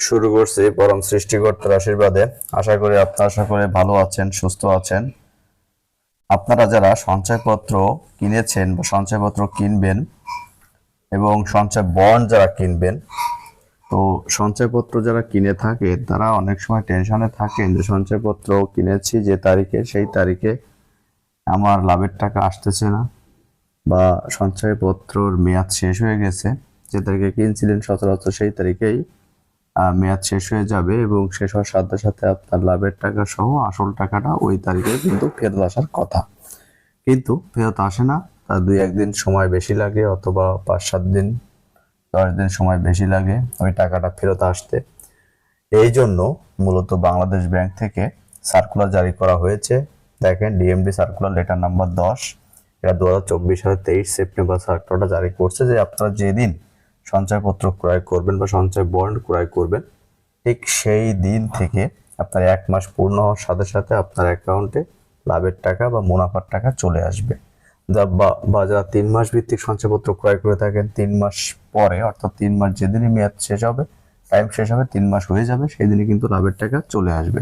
শুরু করছি পরম সৃষ্টিকর্তার আশীর্বাদে। আশা করি আপনারা সকলে ভালো আছেন, সুস্থ আছেন। আপনারা যারা সঞ্চয়পত্র কিনেছেন বা সঞ্চয়পত্র কিনবেন এবং সঞ্চয় বন্ড যারা কিনবেন, তো সঞ্চয়পত্র যারা কিনে থাকে, তারা অনেক সময় টেনশনে থাকেন যে সঞ্চয়পত্র কিনেছি যে তারিখে, সেই তারিখে আমার লাভের টাকা আসতেছে না বা সঞ্চয়পত্রর মেয়াদ শেষ হয়ে গেছে। যে তারিখে কিনছিলেন সচরাচর সেই তারিখেই মেয়াদ শেষ হয়ে যাবে এবং শেষ হওয়ার সাথে সাথে আপনার লাভের টাকা সহ আসল টাকাটা ওই তারিখে কিন্তু ফেরত আসার কথা। কিন্তু ফেরত আসে না, তার দুই একদিন সময় বেশি লাগে অথবা পাঁচ সাত দিন, দশ দিন সময় বেশি লাগে ওই টাকাটা ফেরত আসতে। এই জন্য মূলত বাংলাদেশ ব্যাংক থেকে সার্কুলার জারি করা হয়েছে। দেখেন ডিএমডি সার্কুলার লেটার নাম্বার দশ। এটা দু হাজার চব্বিশ সালের তেইশ সেপ্টেম্বর সার্কুলারটা জারি করছে যে আপনারা যেদিন সঞ্চয়পত্র ক্রয় করবেন বা সঞ্চয় বন্ড ক্রয় করবেন, ঠিক সেই দিন থেকে আপনার এক মাস পূর্ণ হওয়ার সাথে সাথে আপনার অ্যাকাউন্টে লাভের টাকা বা মুনাফার টাকা চলে আসবে। যা বা- যারা তিন মাস ভিত্তিক সঞ্চয়পত্র ক্রয় করে থাকেন, তিন মাস পরে, অর্থাৎ তিন মাস যেদিনই মেয়াদ শেষ হবে টাইম শেষ হবে, তিন মাস হয়ে যাবে, সেই দিনই কিন্তু লাভের টাকা চলে আসবে।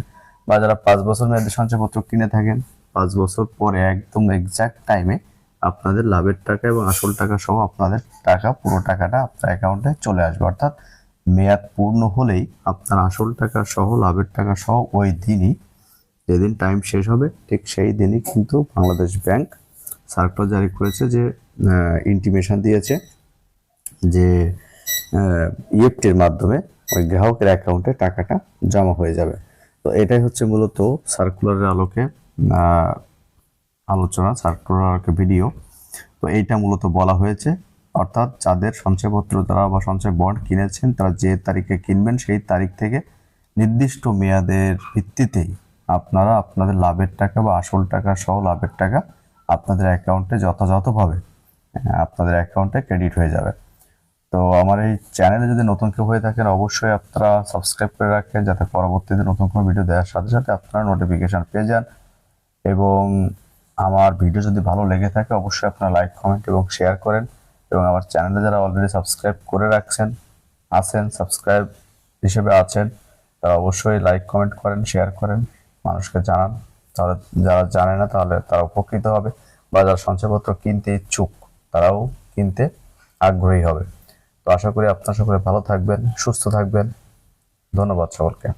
বা যারা পাঁচ বছর মেয়াদে সঞ্চয়পত্র কিনে থাকেন, পাঁচ বছর পরে একদম এক্সাক্ট টাইমে আপনাদের লাভের টাকা এবং আসল টাকা সহ আপনাদের টাকা, পুরো টাকাটা আপনার অ্যাকাউন্টে চলে আসবে। অর্থাৎ মেয়াদ পূর্ণ হলেই আপনার আসল টাকা সহ, লাভের টাকা সহ ওই দিনই, যেদিন টাইম শেষ হবে, ঠিক সেই দিনই কিন্তু বাংলাদেশ ব্যাংক সার্কুলার জারি করেছে যে ইন্টিমেশন দিয়েছে যে ইএফটির মাধ্যমে ওই গ্রাহকের অ্যাকাউন্টে টাকাটা জমা হয়ে যাবে। তো এটাই হচ্ছে মূলত সার্কুলারের আলোকে আলোচনা সার্কুলার আলোকে ভিডিও। তো এইটা মূলত বলা হয়েছে। অর্থাৎ যাদের সঞ্চয়পত্র তারা বা সঞ্চয় বন্ড কিনেছেন, তারা যে তারিখে কিনবেন সেই তারিখ থেকে নির্দিষ্ট মেয়াদের ভিত্তিতেই আপনারা আপনাদের লাভের টাকা বা আসল টাকা সহ লাভের টাকা আপনাদের অ্যাকাউন্টে যথাযথভাবে আপনাদের অ্যাকাউন্টে ক্রেডিট হয়ে যাবে। তো আমার এই চ্যানেলে যদি নতুন কেউ হয়ে থাকেন, অবশ্যই আপনারা সাবস্ক্রাইব করে রাখেন, যাতে পরবর্তীতে নতুন কোনো ভিডিও দেওয়ার সাথে সাথে আপনারা নোটিফিকেশান পেয়ে যান। এবং আমার ভিডিও যদি ভালো লেগে থাকে, অবশ্যই আপনারা লাইক কমেন্ট এবং শেয়ার করেন। এবং আমার চ্যানেলে যারা অলরেডি সাবস্ক্রাইব করে রাখছেন, আছেন সাবস্ক্রাইব হিসেবে আছেন, তারা অবশ্যই লাইক কমেন্ট করেন শেয়ার করেন, মানুষকে জানান। তাহলে যারা জানে না, তাহলে তারা উপকৃত হবে। বা যারা সঞ্চয়পত্র কিনতে ইচ্ছুক, তারাও কিনতে আগ্রহী হবে। তো আশা করি আপনার সকলে ভালো থাকবেন, সুস্থ থাকবেন। ধন্যবাদ সকলকে।